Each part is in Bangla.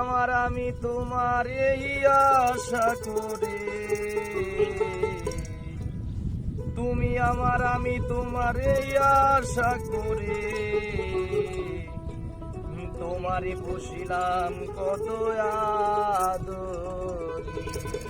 আমার, আমি তোমার এই আশা করে। তুমি আমার, আমি তোমার এই আশা করে। তোমারই বসিলাম কত আদরে।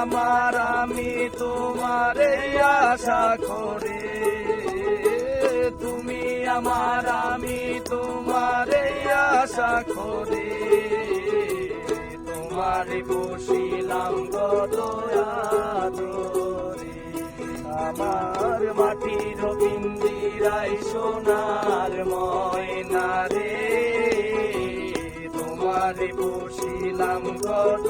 আমার, আমি তোমার আশা করে। তুমি আমার, আমি তোমার আশা করে। তোমার বসিলাম আমার মাটির বিন্দিরাই সোনার ময়না রে। তোমার বসিলাম কত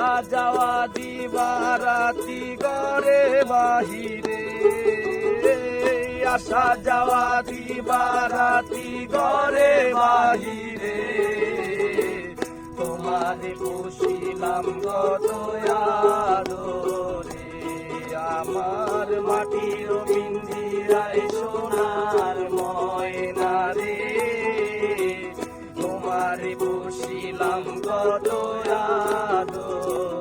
আসা যাওয়া দিবারাতি করে বাহিরে। আসা যাওয়া দিবারাতি করে বাহিরে। তোমারে কত আদরে। আমার মাটির বসিলাম কত আদরে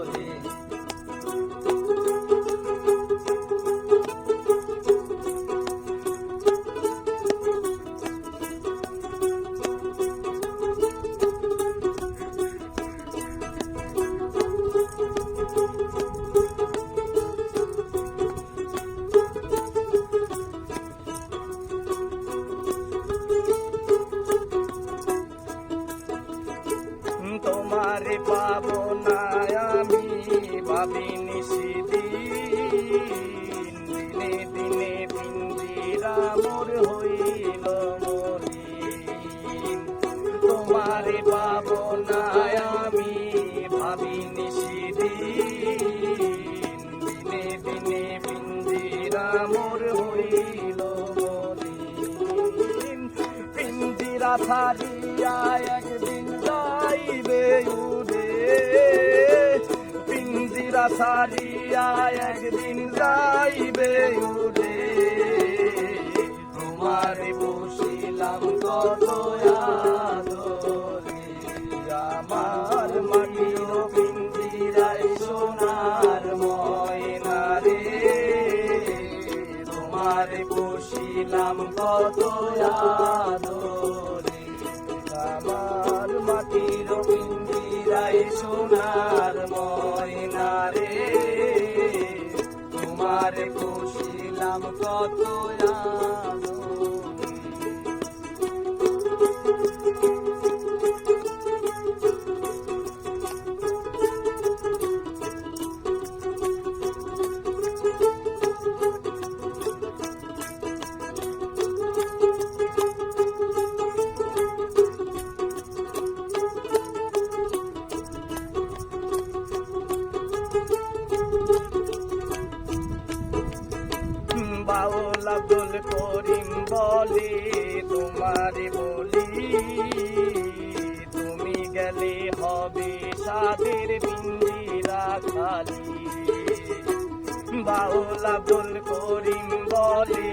তোমারে পাবো না আমি ভাবিনি সেদিন দিনে দিনে পিঞ্জিরা মোর হইল মলিন পিঞ্জিরা ছাড়িয়া একদিন যাইবে উড়ে পিঞ্জিরা ছাড়িয়া একদিন যাইবে উড়ে তোমার বসিলাম কত আমার মাটির পিঞ্জিরায় সোনার ময়না রে। তোমার বসিলাম কত আমার মাটির পিঞ্জিরায় সোনার তোমার বসিলাম কত আব্দুল করিম বলে, তোমারে বলি, তুমি গেলে হবে সাদের বিন্দিরা খালি। বাউল আব্দুল করিম বলে,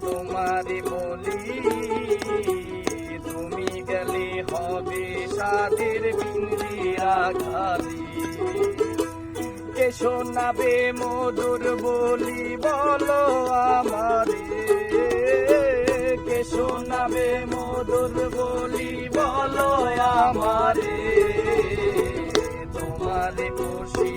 তোমারে বলি, তুমি গেলে হবে সাদের বিন্দিরা খালি। কে শোনাবে মধুর বলি বলো আমারে। কে শোনাবে মধুর বলি বলো আমারে। তোমারে বসিলাম